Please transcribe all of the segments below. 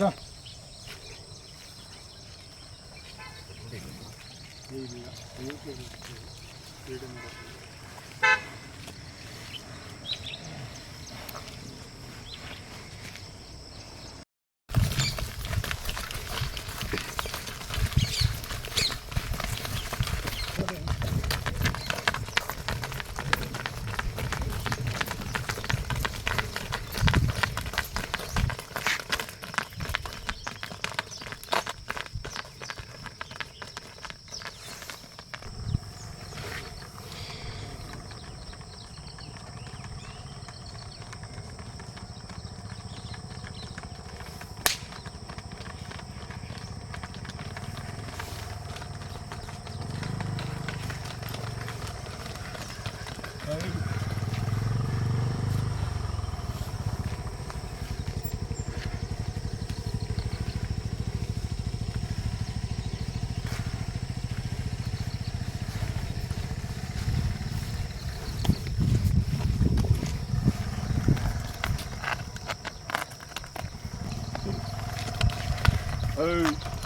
Thank you. Hey.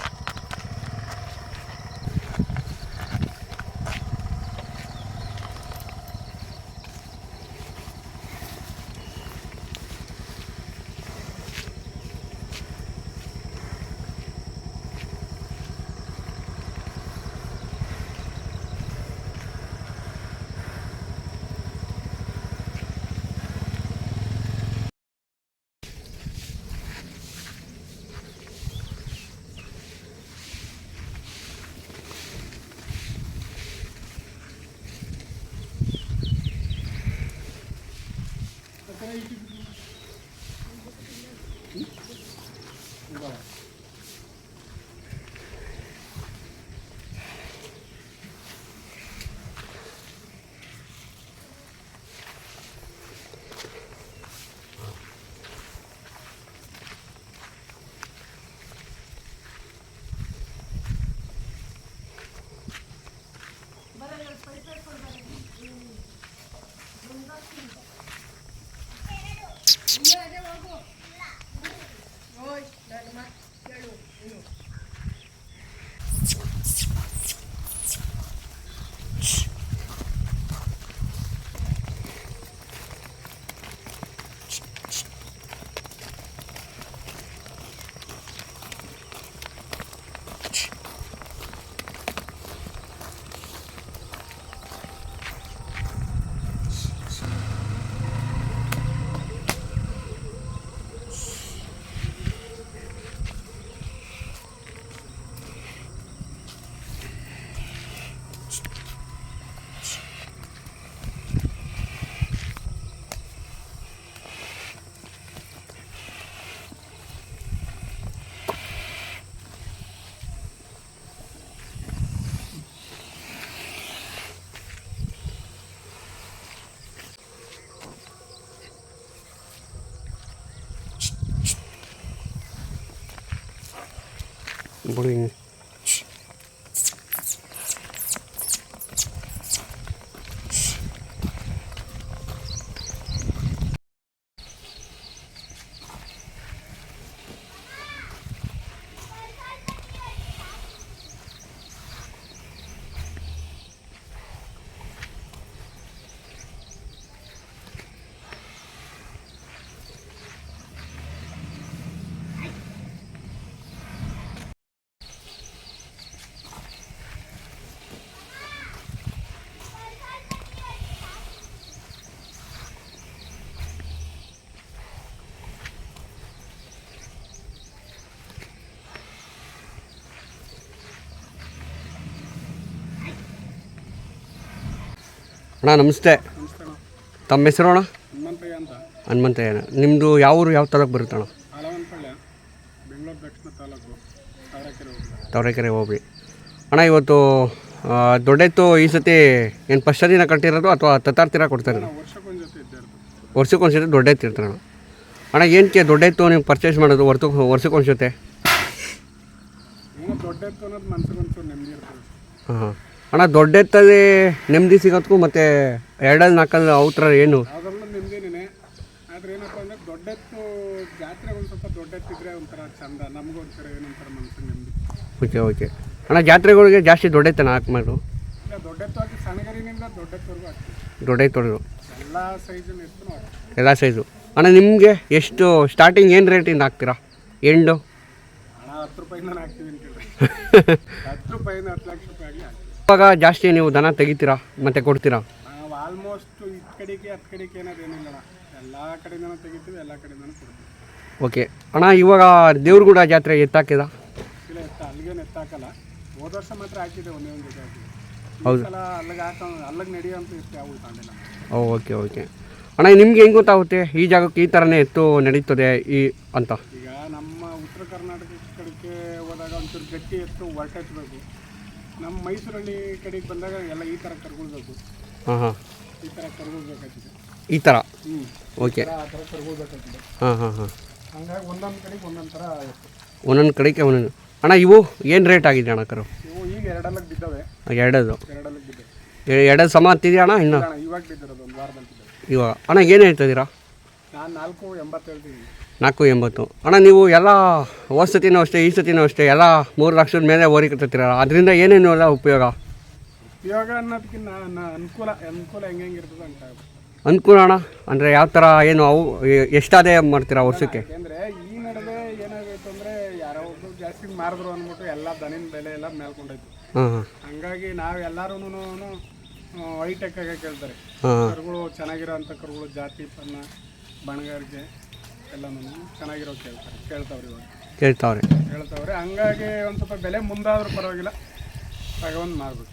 ಮಾಡೋದು ಅಣ್ಣ ನಮಸ್ತೆ. ತಮ್ಮ ಹೆಸರು ಅಣ್ಣ? ಹನುಮಂತಯ್ಯ ನಿಮ್ಮದು ಯಾವ ಊರು ಯಾವ ತಾಲೂಕು ಬರುತ್ತೆ ಅಣ್ಣ? ತವರೆಕೆರೆ ಹೋಗ್ರಿ ಅಣ್ಣ ಇವತ್ತು ದೊಡ್ಡೆತ್ತು ಈ ಸತಿ ಏನು ಫಸ್ಟ್ ದಿನ ಕಟ್ಟಿರೋದು ಅಥವಾ ತತ್ತಾರ್ತಿರ ಕೊಡ್ತಾರೆ? ವರ್ಷಕ್ಕೊಂದು ಸತಿ ದೊಡ್ಡ ಎತ್ತು ಇರ್ತಾರೆ ಅಣ್ಣ. ಅಣ್ಣ ಏನಕ್ಕೆ ದೊಡ್ಡ ಎತ್ತು ನೀವು ಪರ್ಚೇಸ್ ಮಾಡೋದು ವರ್ತು ವರ್ಷಕ್ಕೊಂದು ಹಾಂ ಹಾಂ. ಅಣ್ಣ ದೊಡ್ಡ ಎತ್ತಲ್ಲಿ ನೆಮ್ಮದಿ ಸಿಗೋದಕ್ಕೂ ಮತ್ತು ಎರಡಲ್ಲಿ ನಾಲ್ಕಲ್ಲಿ ಅವ್ರ ಏನು? ಅದರಲ್ಲೂ ನೆಮ್ಮದಿನೇ ಆದ್ರೆ ಏನಪ್ಪ ಅಂದ್ರೆ ದೊಡ್ಡತ್ತು ಜಾತ್ರೆ ಒಂದು ಸ್ವಲ್ಪ ದೊಡ್ಡ ಒಂಥರ ಚಂದ ನಮಗೂ ಒಂಥರ ಏನೊಂಥರ ಮನ್ಸಿಗೆ ನೆಮ್ಮದಿ. Okay okay. ಅಣ್ಣ ಜಾತ್ರೆಗಳಿಗೆ ಜಾಸ್ತಿ ದೊಡ್ಡ ಹಾಕ್ಮಾರು ಇಲ್ಲ ದೊಡ್ಡೆತ್ತು ಹಾಕಿ ಸಣ್ಣಗರಿನಿಂದ ದೊಡ್ಡೆತ್ತವರೆಗೂ ಹಾಕ್ತೀವಿ ದೊಡ್ಡೈತೊಡೆದು ಎಲ್ಲ ಎತ್ತು ಸೈಜು ಅಣ್ಣ ನಿಮಗೆ ಎಷ್ಟು ಸ್ಟಾರ್ಟಿಂಗ್ ಏನು ರೇಟಿಂದ ಹಾಕ್ತೀರಾ? ಎಂಡು ಹಣ ಹತ್ತು ರೂಪಾಯಿಂದ ಹಾಕ್ತೀವಿ ಅಂತ ಕೇಳಿ ಹತ್ತು ರೂಪಾಯಿಂದ ಹತ್ತು ಲಕ್ಷ. ಇವಾಗ ಜಾಸ್ತಿ ನೀವು ದನ ತೆಗಿತೀರಾ? ಮತ್ತೆ ಕೊಡ್ತೀರಾ? ನಾವು ಆಲ್ಮೋಸ್ಟ್ ಇದ್ ಕಡೆಗೆ ಹತ್ತು ಕಡೆಗೆ ಏನಾದ್ರು ಏನಿಲ್ಲ ಎಲ್ಲ ಕಡೆಯಿಂದನೂ ತೆಗಿತೀವಿ ಎಲ್ಲ ಕಡೆಯಿಂದನೂ ಕೊಡ್ತೀವಿ. ಓಕೆ. ಅಣ್ಣ ಇವಾಗ ದೇವ್ರಗೂಡ ಜಾತ್ರೆ ಎತ್ತಾಕಿದ? ಇಲ್ಲ ಎತ್ತ ಅಲ್ಲಿಗೇನು ಎತ್ತಾಕಲ್ಲ. ಹೋದ ವರ್ಷ ಮಾತ್ರ ಹಾಕಿದ್ದೆ ಒಂದೇ ಒಂದು ಜೊತೆ ಹಾಕಿದ್ದೆ ಹೌದು. ಸಲ ಅಲ್ಲಿಗೆ ಹಾಕ ಅಲ್ಲಿಗೆ ನಡೆಯುವಂತ ಇತ್ತು ಯಾವ ತಗೊಂಡಿಲ್ಲ ಓ ಓಕೆ ಓಕೆ. ಅಣ್ಣ ನಿಮ್ಗೆ ಹೆಂಗೆ ಗೊತ್ತಾಗುತ್ತೆ ಈ ಜಾಗಕ್ಕೆ ಈ ಥರನೇ ಎತ್ತು ನಡೀತದೆ ಈ ಅಂತ? ಈಗ ನಮ್ಮ ಉತ್ತರ ಕರ್ನಾಟಕ ಕಡೆಗೆ ಹೋದಾಗ ಒಂಚೂರು ಗಟ್ಟಿ ಎತ್ತು ಹೊರಟೆತ್ಬೇಕು ನಮ್ಮ ಮೈಸೂರಲ್ಲಿ ಕಡೆಗೆ ಬಂದಾಗ ಎಲ್ಲ ಈ ಥರ ಕರ್ಕೊಳ್ಬೇಕು ಹಾಂ ಹಾಂ. ಈ ಥರ ಕರ್ಕೊಳ್ಬೇಕಾಗ್ತದೆ ಈ ಥರ? ಹ್ಞೂ ಓಕೆ. ಆ ಥರ ಕರ್ಕೊಳ್ಬೇಕಾಗ್ತದೆ ಹಾಂ ಹಾಂ ಹಾಂ. ಹಂಗಾಗಿ ಒಂದೊಂದು ಕಡೆಗೆ ಒಂದೊಂದು ಥರ ಎತ್ತು ಒಂದೊಂದು ಕಡೆಗೆ ಒಂದೊಂದು ಅಣ್ಣ ಇವು ಏನು ರೇಟ್ ಆಗಿದೆ ಅಣ್ಣ ಕರು? ಇವು ಈಗ ಎರಡಲ್ಲಕ್ಕೆ ಬಿದ್ದಾವೆ. ಎರಡದು. ಎರಡಲ್ಲಕ್ಕೆ ಬಿದ್ದೆ ಎರಡು ಸಮ ಹತ್ತಿದೆಯಾ ಅಣ್ಣ ಇನ್ನು? ಅಣ್ಣ ಇವಾಗ ಬಿದ್ದಿರೋದು ಒಂದು ವಾರದಲ್ಲಿ ಬಿದ್ದವೆ. ಇವಾಗ. ಅಣ್ಣ ಏನು ಹೇಳ್ತಿದ್ದೀರಾ ನಾನು ನಾಲ್ಕು ಎಂಬತ್ತು ಹೇಳ್ತೀನಿ ನಾಲ್ಕು ಎಂಬತ್ತು. ಅಣ್ಣ ನೀವು ಎಲ್ಲ ಹೋದ ಸತಿನೂ ಅಷ್ಟೇ ಈ ಸತಿನೂ ಅಷ್ಟೇ ಎಲ್ಲ ಮೂರು ಲಕ್ಷದ ಮೇಲೆ ಓರಿಕತ್ತಿರಲ್ಲ ಅದರಿಂದ ಏನೇನು ಎಲ್ಲ ಉಪಯೋಗ? ಉಪಯೋಗ ಅನ್ನೋದಕ್ಕಿಂತ ಅನುಕೂಲ ಅನುಕೂಲ ಹೆಂಗೆ ಇರ್ತದೆ ಅಂತ ಅನುಕೂಲ ಅಣ್ಣ ಅಂದರೆ ಯಾವ ಥರ ಏನು ಅವು ಎ- ಎಷ್ಟು ಆದಾಯ ಮಾಡ್ತೀರಾ ವರ್ಷಕ್ಕೆ? ಅಂದರೆ ಈ ನಡುವೆ ಏನಾಗೈತೆ ಅಂದರೆ ಯಾರೋ ಒಬ್ಬರು ಜಾಸ್ತಿ ಮಾರಿದ್ರು ಅಂದ್ಬಿಟ್ಟು ಎಲ್ಲ ದನಿನ ಬೆಲೆ ಎಲ್ಲ ಮೇಲ್ಕೊಂಡೈತು ಹಾಂ ಹಾಂ. ಹಂಗಾಗಿ ನಾವು ಎಲ್ಲರೂ ಹೈಟೆಕ್ ಆಗಿ ಕೇಳ್ತಾರೆ. ಕರುಗಳು ಚೆನ್ನಾಗಿರೋ ಅಂಥ ಕರುಗಳು ಜಾತಿ ಪನ್ನ ಬಣಗಾರಿಕೆ ಎಲ್ಲನೂ ಚೆನ್ನಾಗಿರೋ ಕೇಳ್ತಾರೆ ಕೇಳ್ತಾವ್ರಿ ಇವಾಗ. ಕೇಳ್ತಾವ್ರೆ. ಹೇಳ್ತಾವ್ರೆ ಹಂಗಾಗಿ ಒಂದು ಸ್ವಲ್ಪ ಬೆಲೆ ಮುಂದಾದ್ರೂ ಪರವಾಗಿಲ್ಲ ತಗೊಂಡು ಮಾರ್ಬೇಕು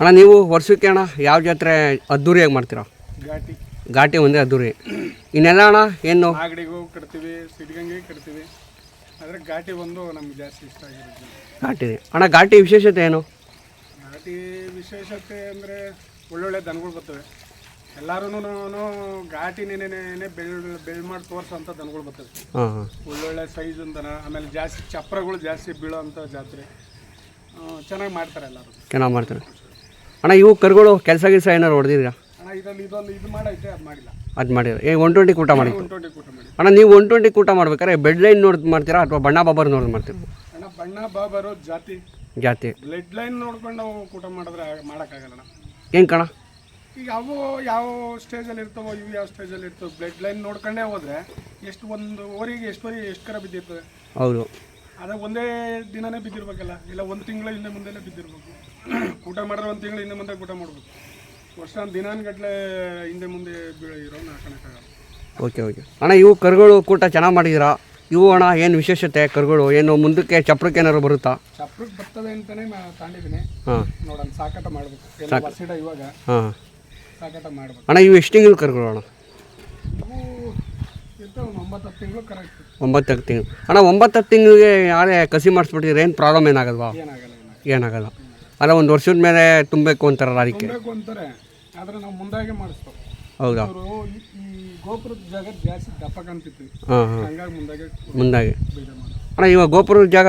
ಅಣ್ಣ ನೀವು ವರ್ಷಕ್ಕೆ ಅಣ್ಣ ಯಾವ ಜಾತ್ರೆ ಅದ್ದೂರಿಯಾಗಿ ಮಾಡ್ತೀರಾ? ಘಾಟಿ. ಘಾಟಿ ಒಂದೇ ಅದ್ದೂರಿ. ಇನ್ನೆಲ್ಲ ಅಣ್ಣ ಏನು? ಆಗಡಿಗೂ ಕಟ್ತೀವಿ ಸಿಡ್ಗಂಗೆ ಕಟ್ತೀವಿ ಆದರೆ ಘಾಟಿ ಒಂದು ನಮ್ಗೆ ಜಾಸ್ತಿ ಇಷ್ಟ ಆಗಿರುತ್ತೆ ಘಾಟಿ ಅಣ್ಣ ಘಾಟಿ ವಿಶೇಷತೆ ಏನು? ಘಾಟಿ ವಿಶೇಷತೆ ಅಂದರೆ ಒಳ್ಳೊಳ್ಳೆ ದನಗಳು ಬರ್ತವೆ. ಎಲ್ಲರೂ ಘಾಟಿ ನೆನೆನೆ ಬೆಳ್ ಬೆಳ್ ಮಾಡಿ ತೋರ್ಸೋಂಥ ದನಗಳು ಬರ್ತದೆ ಹಾಂ ಹಾಂ. ಒಳ್ಳೊಳ್ಳೆ ಸೈಜ್ ದನ ಆಮೇಲೆ ಜಾಸ್ತಿ ಚಪ್ರಗಳು ಜಾಸ್ತಿ ಬೀಳೋ ಅಂತ ಜಾತ್ರೆ. ಚೆನ್ನಾಗಿ ಮಾಡ್ತಾರೆ ಎಲ್ಲರೂ. ಚೆನ್ನಾಗಿ ಮಾಡ್ತಾರೆ. ಅಣ್ಣ ಇವು ಕರುಗಳು ಕೆಲಸ ಗಿಲ್ಸ ಏನಾರು ಹೊಡೆದಿದ್ದೀರಾ? ಅಣ್ಣ ಇದರಲ್ಲಿ ಇದೊಂದು ಇದು ಮಾಡೈತೆ ಅದು ಮಾಡಿಲ್ಲ. ಅದು ಮಾಡಿದ್ರೆ ಏ ಒನ್ ಟ್ವೆಂಟಿ ಊಟ ಮಾಡಿ ಒನ್ ಟ್ವೆಂಟಿ ಕೂಟ ಮಾಡಿ ಅಣ್ಣ ನೀವು ಒನ್ ಟ್ವೆಂಟಿ ಊಟ ಮಾಡ್ಬೇಕಾದ್ರೆ ಬೆಡ್ ಲೈನ್ ನೋಡ್ದು ಮಾಡ್ತೀರಾ ಅಥವಾ ಬಣ್ಣ ಬಾಬರ್ ನೋಡ್ದು ಮಾಡ್ತೀರಾ? ಅಣ್ಣ ಬಣ್ಣ ಬಾಬರು ಜಾತಿ. ಜಾತಿ. ಬ್ಲಡ್ ಲೈನ್ ನೋಡ್ಕೊಂಡು ನಾವು ಕೂಟ ಮಾಡಿದ್ರೆ ಮಾಡೋಕ್ಕಾಗಲ್ಲ ಅಣ್ಣ. ಹೆಂಗೆ ಕಣ? ಈಗ ಅವು ಯಾವ ಸ್ಟೇಜಲ್ಲಿ ಇರ್ತವೋ ಇವು ಯಾವ ಸ್ಟೇಜಲ್ಲಿ ಇರ್ತವೋ ಬ್ಲಡ್ ಲೈನ್ ನೋಡ್ಕೊಂಡೇ ಹೋದ್ರೆ ಎಷ್ಟು ಒಂದು ಓರಿಗೆ ಎಷ್ಟು ವರಿ ಎಷ್ಟು ಕರ ಬಿದ್ದಿರ್ತದೆ? ಹೌದು. ಅದ ಒಂದೇ ದಿನನೇ ಬಿದ್ದಿರ್ಬೇಕಲ್ಲ ಇಲ್ಲ ಒಂದು ತಿಂಗಳ ಹಿಂದೆ ಮುಂದೆನೇ ಬಿದ್ದಿರ್ಬೇಕು. ಊಟ ಮಾಡಿದ್ರೆ ಒಂದು ತಿಂಗಳ ಹಿಂದೆ ಮುಂದೆ ಊಟ ಮಾಡಬೇಕು. ವರ್ಷ ದಿನಾನ್ಗಟ್ಲೆ ಹಿಂದೆ ಮುಂದೆ ಬೀಳಿರೋ ಹಾಕೋಕ್ಕಾಗಲ್ಲ ಓಕೆ ಓಕೆ. ಅಣ್ಣ ಇವು ಕರುಗಳು ಕೂಟ ಚೆನ್ನಾಗಿ ಮಾಡಿದ್ದೀರಾ ಇವು ಅಣ್ಣ ಏನು ವಿಶೇಷತೆ ಕರುಗಳು? ಏನು ಮುಂದಕ್ಕೆ ಚಪ್ರಕ್ಕೆ ಏನಾದ್ರು ಬರುತ್ತಾ? ಚಪ್ರಕ್ಕೆ ಬರ್ತದೆ ಅಂತಲೇ ತಾಂಡಿದ್ದೀನಿ ಹಾಂ. ನೋಡೋಣ ಸಾಕಾಟ ಮಾಡಬೇಕು. ಇವಾಗ. ಹಾಂ. ಇವಾಗ ಅಣ್ಣ ಇವು ಎಷ್ಟು ತಿಂಗಳು ಕರ್ಕೊಳ್ಳೋಣ ಒಂಬತ್ತು ಹತ್ತು ತಿಂಗಳು ಕರೆಕ್ಟ್. ಒಂಬತ್ತು ತಿಂಗಳು. ಅಣ್ಣ ಒಂಬತ್ತು ಹತ್ತು ತಿಂಗಳಿಗೆ ಯಾರೇ ಕಸಿ ಮಾಡಿಸ್ಬಿಟ್ಟಿದ್ರೆ ಏನು ಪ್ರಾಬ್ಲಮ್ ಏನಾಗಲ್ವಾ? ಏನಾಗಲ್ಲ ಅಲ್ಲ ಒಂದು ವರ್ಷದ ಮೇಲೆ ತುಂಬಬೇಕು ಅಂತಾರಲ್ಲ ಅದಕ್ಕೆ ತುಂಬಬೇಕು ಅಂತಾರೆ ಆದ್ರೆ ನಾವು ಮುಂದಾಗೆ ಮಾಡಿಸ್ತೀವಿ ಹೌದಾ? ಈ ಗೋಪುರದ ಜಾಗ ಜಾಸ್ತಿ ದಪ್ಪ ಕಾಣ್ತಿತ್ತು ಹಾಂ ಹಾಂ. ಹಂಗಾಗಿ ಮುಂದಾಗೆ ಮುಂದಾಗಿ. ಅಣ್ಣ ಇವಾಗ ಗೋಪುರದ ಜಾಗ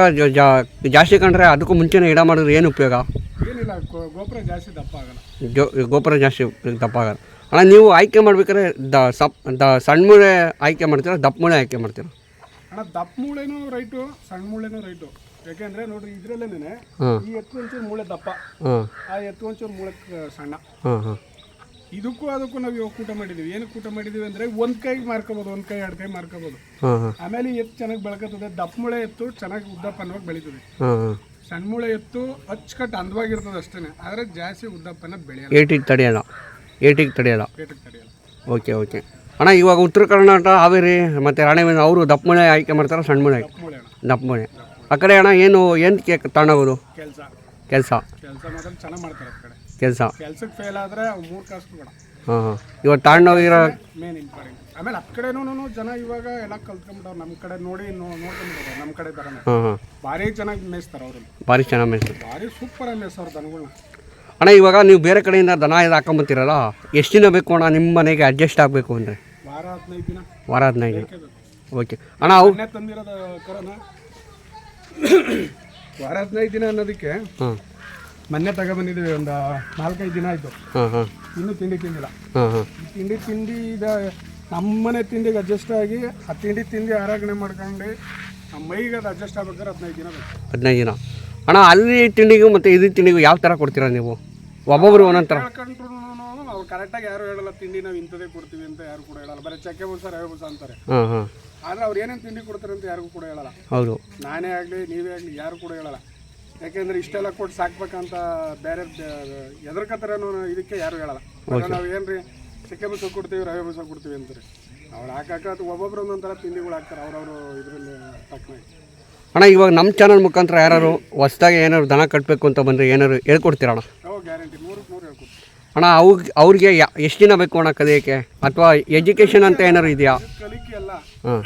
ಜಾಸ್ತಿ ಕಂಡ್ರೆ ಅದಕ್ಕೂ ಮುಂಚೆನೇ ಇಡ ಮಾಡಿದ್ರೆ ಏನು ಉಪಯೋಗ? ಏನಿಲ್ಲ ಗೋಪುರ ಜಾಸ್ತಿ ದಪ್ಪ ಆಗಲ್ಲ. ಜೋ ಗೋಪುರ ಜಾಸ್ತಿ ದಪ್ಪ ಆಗೋಲ್ಲ ಅಣ್ಣ ನೀವು ಆಯ್ಕೆ ಮಾಡ್ಬೇಕಾದ್ರೆ ದ ಸಪ್ ದ ಸಣ್ಣ ಮೂಳೆ ಆಯ್ಕೆ ಮಾಡ್ತೀರಾ ದಪ್ಪ ಮೂಳೆ ಆಯ್ಕೆ ಮಾಡ್ತೀರಾ? ಅಣ್ಣ ದಪ್ಪ ಮೂಳೆನೂ ರೈಟು ಸಣ್ಣ ಮೂಳೆನೂ ರೈಟು. ಯಾಕೆಂದ್ರೆ ನೋಡ್ರಿ ಇದ್ರಲ್ಲೇನೆ ಈ ಎತ್ತು ಒಂಚೂರು ಮೂಳೆ ದಪ್ಪ. ಆ ಎತ್ತು ಒಂಚೂರು ಮೂಳೆ ಸಣ್ಣ. ಹಾಂ ಹಾಂ. ಇದಕ್ಕೂ ಅದಕ್ಕೂ ನಾವು ಇವಾಗ ಊಟ ಮಾಡಿದೀವಿ. ಏನು ಊಟ ಮಾಡಿದೀವಿ ಅಂದ್ರೆ ಒಂದ್ ಕೈಗೆ ಮಾರ್ಕೋಬೋದು ಒಂದ್ ಕೈ ಎರಡು ಕೈ ಹಾಂ ಆಮೇಲೆ ಎತ್ತು ಚೆನ್ನಾಗಿ ಬೆಳಕತ್ತದೆ ದಪ್ಪ ಮೂಳೆ ಎತ್ತು ಚೆನ್ನಾಗಿ ಉದ್ದಪ್ಪನವಾಗಿ ಬೆಳೀತದೆ. ಹಾಂ ಹಾಂ. ಸಣ್ಣ ಮೂಳೆ ಎತ್ತು ಅಚ್ಚುಕಟ್ಟು ಅಂದವಾಗಿರ್ತದೆ ಅಷ್ಟೇ ಆದರೆ ಜಾಸ್ತಿ ಉದ್ದಪ್ಪನ ಬೆಳೆಯಲ್ಲ. ಏಟಿಗೆ ತಡೆಯಲ್ಲ. ಏಟಿಗೆ ತಡೆಯಲ್ಲ. ಪೇಟಕ್ಕೆ ತಡೆಯಲ್ಲ. Okay okay. ಅಣ್ಣ ಇವಾಗ ಉತ್ತರ ಕರ್ನಾಟಕ ಹಾವೇರಿ ಮತ್ತು ರಾಣೆಬೆನ್ನೂರು ಅವರು ದಪ್ಪಮಳೆ ಆಯ್ಕೆ ಮಾಡ್ತಾರೆ ಸಣ್ಣ ಮೂಳೆ ದಪ್ಪ ಮೂಳೆ ಅಣ್ಣ. ದಪ್ಪ ಆ ಕಡೆ ಅಣ್ಣ ಏನು ಏನಕ್ಕೆ ತಗೊಂಡೋಗೋದು ಕೆಲಸ. ಕೆಲಸ. ಕೆಲಸ ಮಾತ್ರ ಚೆನ್ನಾಗಿ ಮಾಡ್ತಾರೆ ಆ ಕಡೆ. ಕೆಲಸ. ಕೆಲ್ಸಕ್ಕೆ ಫೇಲ್ ಆದರೆ ಮೂರು ಕಾಸು ಹಾಂ ಹಾಂ. ಇವಾಗ ತಗೊಂಡೋಗಿರೋ ಮೇನ್ ಇಂಪಾರ್ಟೆಂಟ್ ಆಮೇಲೆ ಆ ಕಡೆನೂ ಜನ ಇವಾಗ ಎಲ್ಲ ಕಲ್ತ್ಕೊಂಡ್ಬಿಟ್ಟವ್ರು ನಮ್ಮ ಕಡೆ ನೋಡಿ ನೋ- ನೋಡ್ಕೊಂಡ್ಬಿಟ್ಟವ್ರು ನಮ್ಮ ಕಡೆ ಬರೋಣ ಹಾಂ ಹಾಂ. ಭಾರಿ ಚೆನ್ನಾಗಿ ಮೇಯಿಸ್ತಾರೆ ಅವರು. ಭಾರಿ ಚೆನ್ನಾಗಿ ಮೇಯಿಸ್ತಾರೆ. ಭಾರಿ ಸೂಪರಾಗಿ ಮೇಯಿಸ್ತಾರೆ ದನಗಳನ್ನ ಅಣ್ಣ ಇವಾಗ ನೀವು ಬೇರೆ ಕಡೆಯಿಂದ ದನ ಇದು ಹಾಕೊಂಬತ್ತೀರಲ್ಲ ಎಷ್ಟು ದಿನ ಬೇಕು ಅಣ್ಣ ನಿಮ್ಮ ಮನೆಗೆ ಅಡ್ಜಸ್ಟ್ ಆಗಬೇಕು ಅಂದರೆ? ವಾರ ಹದಿನೈದು ದಿನ. ವಾರ ಹದಿನೈದು ದಿನ. ಬೇಕೇ ಬೇಕು. ಓಕೆ ಅಣ್ಣ ಅವು ಮೊನ್ನೆ ತಂದಿರೋದು ಕರೋನಾ. ವಾರ ಹದಿನೈದು ದಿನ ಅನ್ನೋದಕ್ಕೆ ಹಾಂ. ಮೊನ್ನೆ ತಗೊಬಂದಿದ್ದೀವಿ ಒಂದು ನಾಲ್ಕೈದು ದಿನ ಆಯಿತು. ಹಾಂ ಹಾಂ. ಇನ್ನೂ ತಿಂಡಿ ತಿಂದಿಲ್ಲ. ಹಾಂ ಹಾಂ. ಈ ತಿಂಡಿ ತಿಂಡಿ ಈಗ ನಮ್ಮನೆ ತಿಂಡಿಗೆ ಅಡ್ಜಸ್ಟ್ ಆಗಿ ಆ ತಿಂಡಿ ತಿಂಡಿ ಆರಾಧನೆ ಮಾಡ್ಕೊಂಡು ನಮ್ಮ ಮೈಗೆ ಅದು ಅಡ್ಜಸ್ಟ್ ಆಗ್ಬೇಕಾದ್ರೆ ಹದಿನೈದು ದಿನ ಬೇಕು. ಹದಿನೈದು ದಿನ. ಅಣ್ಣ ಅಲ್ಲಿ ತಿಂಡಿಗೂ ಮತ್ತು ಇದು ತಿಂಡಿಗೂ ಯಾವ ಥರ ಕೊಡ್ತೀರ ನೀವು? ಒಬ್ಬೊಬ್ರು ಒಂದೊಂದು ಥರ ಅವ್ರು ಕರೆಕ್ಟಾಗಿ ಯಾರು ಹೇಳಲ್ಲ ತಿಂಡಿ ನಾವು ಇಂಥದೇ ಕೊಡ್ತೀವಿ ಅಂತ ಯಾರು ಕೂಡ ಹೇಳಲ್ಲ. ಬರೀ ಚಕ್ಕೆ ಬೂಸ ರವೆ ಬೋಸ ಅಂತಾರೆ. ಆದ್ರೆ ಅವ್ರು ಏನೇನು ತಿಂಡಿ ಕೊಡ್ತಾರೆ ಅಂತ ಯಾರಿಗೂ ಕೂಡ ಹೇಳಲ್ಲ. ಹೌದು. ನಾನೇ ಆಗಲಿ ನೀವೇ ಆಗಲಿ ಯಾರು ಕೂಡ ಹೇಳಲ್ಲ. ಯಾಕೆಂದ್ರೆ ಇಷ್ಟೆಲ್ಲ ಕೊಟ್ಟು ಸಾಕ್ಬೇಕಂತ ಬೇರೆ ಎದರ್ಕತ್ತಾರೆ ಅನ್ನೋ ಇದಕ್ಕೆ ಯಾರು ಹೇಳಲ್ಲ. ನಾವು ಏನ್ರಿ ಚಕ್ಕೆ ಬಸ್ ಕೊಡ್ತೀವಿ ರವೆ ಬಸ್ ಕೊಡ್ತೀವಿ ಅಂತಾರೆ. ಅವ್ರು ಹಾಕಾಕ ಒಬ್ಬೊಬ್ರು ಒಂದೊಂಥರ ತಿಂಡಿಗಳು ಹಾಕ್ತಾರೆ ಅವ್ರವರು ಇದರಲ್ಲಿ ತಕ್ಕನಾಗಿ ಅಣ್ಣ ಇವಾಗ ನಮ್ಮ ಚಾನಲ್ ಮುಖಾಂತರ ಯಾರು ಹೊಸ್ದಾಗಿ ಏನಾದ್ರು ದನ ಕಟ್ಟಬೇಕು ಅಂತ ಬಂದರೆ ಏನಾದ್ರು ಹೇಳ್ಕೊಡ್ತೀರಣ್ಣ ಅವು ಗ್ಯಾರಂಟಿ. ನೂರಕ್ಕೆ ನೂರು ಹೇಳ್ಕೊಡ್ತೀವಿ. ಅಣ್ಣ ಅವ್ರಿಗೆ ಅವ್ರಿಗೆ ಎಷ್ಟು ದಿನ ಬೇಕು ಅಣ್ಣ ಕಲಿಯೋಕ್ಕೆ? ಅಥವಾ ಎಜುಕೇಷನ್ ಅಂತ ಏನಾದ್ರು ಇದೆಯಾ? ಕಲಿಕೆ ಅಲ್ಲ. ಹಾಂ.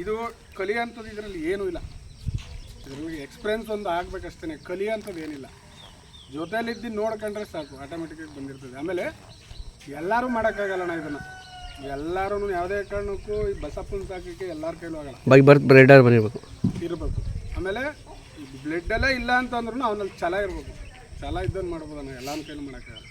ಇದು ಕಲಿಯಂಥದ್ದು ಇದರಲ್ಲಿ ಏನೂ ಇಲ್ಲ. ಇದರಲ್ಲಿ ಎಕ್ಸ್ಪೀರಿಯನ್ಸ್ ಒಂದು ಆಗ್ಬೇಕಷ್ಟೇ ಕಲಿಯೋಂಥದ್ದು ಏನಿಲ್ಲ. ಜೊತೆಯಲ್ಲಿದ್ದು ನೋಡ್ಕೊಂಡ್ರೆ ಸಾಕು ಆಟೋಮೆಟಿಕಾಗಿ ಬಂದಿರ್ತದೆ. ಆಮೇಲೆ ಎಲ್ಲರೂ ಮಾಡೋಕ್ಕಾಗಲ್ಲಣ್ಣ ಇದನ್ನು. ಎಲ್ಲರೂ ಯಾವುದೇ ಕಾರಣಕ್ಕೂ ಈ ಬಸಪ್ಪನ ಸಾಕಕ್ಕೆ ಎಲ್ಲರ ಕೈಲೂ ಆಗಲ್ಲ. ಬೈ ಬರ್ತ್ ಬ್ರೆಡರ್ ಬಂದಿರಬೇಕು. ಇರಬೇಕು. ಆಮೇಲೆ ಬ್ಲಡ್ಡಲ್ಲೇ ಇಲ್ಲ ಅಂತಂದ್ರೂ ಅವನಲ್ಲಿ ಛಲ ಇರಬೇಕು. ಛಲ ಇದ್ದನ್ನು ಮಾಡ್ಬೋದಣ್ಣ ಎಲ್ಲರ ಕೈಲೂ ಮಾಡೋಕ್ಕಾಗಲ್ಲ.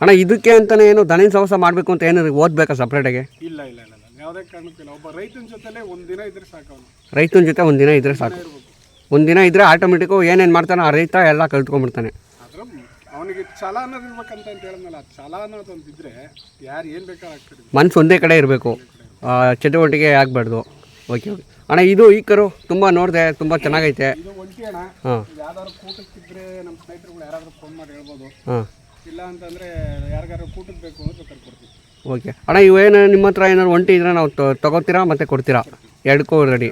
ಅಣ್ಣ ಇದಕ್ಕೆ ಅಂತಲೇ ಏನು ದನಿನ ಸವಸ ಮಾಡಬೇಕು ಅಂತ ಏನಾದ್ರು ಓದಬೇಕಾ ಸಪ್ರೇಟಾಗಿ ಇಲ್ಲ ಇಲ್ಲ ಇಲ್ಲ ಇಲ್ಲ ಯಾವುದೇ ಕಾರಣಕ್ಕಿಲ್ಲ ಒಬ್ಬ ರೈತನ ಜೊತೆಲೇ ಒಂದು ದಿನ ಇದ್ರೆ ಸಾಕು ಅವನು. ರೈತನ ಜೊತೆ ಒಂದು ದಿನ ಇದ್ದರೆ ಸಾಕು ಇರಬೇಕು. ಒಂದು ಇದ್ರೆ ಇದ್ದರೆ ಆಟೋಮೆಟಿಕ್ಕು ಏನೇನು ಮಾಡ್ತಾನೆ ಆ ರೈತ ಎಲ್ಲ ಕಲ್ತ್ಕೊಂಡ್ಬಿಡ್ತಾನೆ. ಮನ್ಸು ಅವನಿಗೆ ಛಲ ಅನ್ನೋದು ಇರ್ಬೇಕಂತ ಅಂತ ಹೇಳಿದ್ನಲ್ಲ ಛಲ ಅನ್ನೋದೊಂದು ಇದ್ರೆ ಯಾರು ಏನು ಬೇಕಾಗ್ತದೆ ಮನ್ಸು ಒಂದೇ ಕಡೆ ಇರಬೇಕು. ಚಟುವಟಿಕೆ ಆಗಬಾರ್ದು. ಓಕೆ ಓಕೆ ಅಣ್ಣ ಇದು ಈ ಕರು ತುಂಬ ನೋಡಿದೆ ತುಂಬ ಚೆನ್ನಾಗೈತೆ. ಇದು ಒಂಟಿ ಅಣ್ಣ. ಹಾಂ. ಯಾವ್ದಾದ್ರು ಕೂಟಕ್ಕಿದ್ರೆ ನಮ್ಮ ಸ್ನೇಹಿತರುಗಳು ಯಾರಾದರೂ ಫೋನ್ ಮಾಡಿ ಹೇಳ್ಬೋದು. ಹಾಂ. ಇಲ್ಲ ಅಂತಂದ್ರೆ ಯಾರಿಗಾರು ಕೂಟಕ್ಕೆ ಬೇಕು ಅಂತ ಕರ್ಕೊಡ್ತೀವಿ ಓಕೆ ಅಣ್ಣ ಇವೇನು ನಿಮ್ಮ ಹತ್ರ ಏನಾದ್ರು ಒಂಟಿ ಇದ್ರೆ ನಾವು ತಗೋತೀರಾ ಮತ್ತು ಕೊಡ್ತೀರಾ? ಎರಡಕ್ಕೂ ರೆಡಿ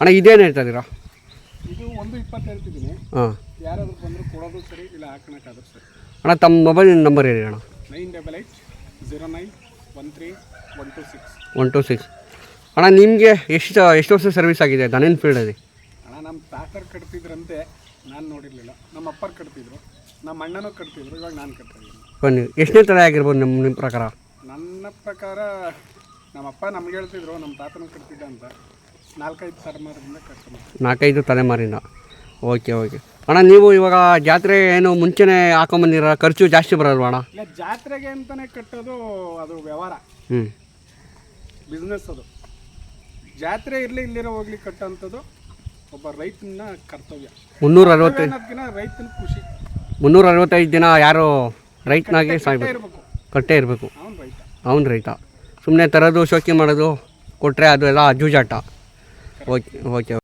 ಅಣ್ಣ ಇದೇನು ಹೇಳ್ತಾ ಇದ್ದೀರಾ? ಇದು ಒಂದು ಇಪ್ಪತ್ತು ಹೇಳ್ತಿದ್ದೀನಿ ಹಾಂ. ಯಾರಾದರೂ ಬಂದರೂ ಕೊಡೋದು ಸರಿ ಇಲ್ಲ ಹಾಕೋಣಕ್ಕಾದ್ರೂ ಸರಿ. ಅಣ್ಣ ತಮ್ಮ ಮೊಬೈಲ್ ನಂಬರ್ ಹೇಳಿ ಅಣ್ಣ. Nine double eight zero nine one three one two six. One two six. ಅಣ್ಣ ನಿಮಗೆ ಎಷ್ಟು ಎಷ್ಟು ವರ್ಷ ಸರ್ವಿಸ್ ಆಗಿದೆ? ದನಿನ್ ಫೀಲ್ಡಲ್ಲಿ ಅಣ್ಣ ನಮ್ಮ ತಾತರು ಕಟ್ತಿದ್ರಂತೆ ನಾನು ನೋಡಿರಲಿಲ್ಲ. ನಮ್ಮ ಅಪ್ಪರ್ ಕಟ್ತಿದ್ರು ನಮ್ಮ ಅಣ್ಣನೂ ಕಟ್ತಿದ್ರು ಇವಾಗ ನಾನು ಕಟ್ತಿದ್ದೀನಿ. ಬನ್ನಿ ಎಷ್ಟನೇ ತಲೆ ಆಗಿರ್ಬೋದು ನಿಮ್ಮ ನಿಮ್ಮ ಪ್ರಕಾರ? ನನ್ನ ಪ್ರಕಾರ ನಮ್ಮ ಅಪ್ಪ ನಮ್ಗೆ ಹೇಳ್ತಿದ್ರು ನಮ್ಮ ತಾತನೂ ಕಟ್ತಿದ್ದ ಅಂತ. ನಾಲ್ಕೈದು ತಲೆಮಾರಿಂದ ಕಟ್ಕೊಂಡು ನಾಲ್ಕೈದು ತಲೆಮಾರಿನ. Okay okay. ಅಣ್ಣ ನೀವು ಇವಾಗ ಜಾತ್ರೆ ಏನು ಮುಂಚೆನೇ ಹಾಕೊಂಬಂದಿರ? ಖರ್ಚು ಜಾಸ್ತಿ ಬರಲ್ವಾ ಅಣ್ಣ? ಇಲ್ಲ ಜಾತ್ರೆಗೆ ಅಂತಲೇ ಕಟ್ಟೋದು ಅದು ವ್ಯವಹಾರ. ಹ್ಞೂ ಬಿಸ್ನೆಸ್ ಅದು. ಜಾತ್ರೆ ಇರಲಿ ಇಲ್ಲಿರೋ ಹೋಗ್ಲಿ ಕಟ್ಟೋಂಥದ್ದು ಒಬ್ಬ ರೈತನ ಕರ್ತವ್ಯ. ಮುನ್ನೂರ ಅರವತ್ತೈದು ರೈತನ ಖುಷಿ. ಮುನ್ನೂರ ಅರವತ್ತೈದು ದಿನ ಯಾರು ರೈತನಾಗಿ ಸಾಯ್ಬೇಕು. ಇರಬೇಕು. ಕಟ್ಟೇ ಇರಬೇಕು. ಅವನು ರೈತ. ಅವನು ರೈತ. ಸುಮ್ಮನೆ ತರೋದು ಶೋಕಿ ಮಾಡೋದು ಕೊಟ್ಟರೆ ಅದು ಎಲ್ಲ ಜೂಜಾಟ. Okay okay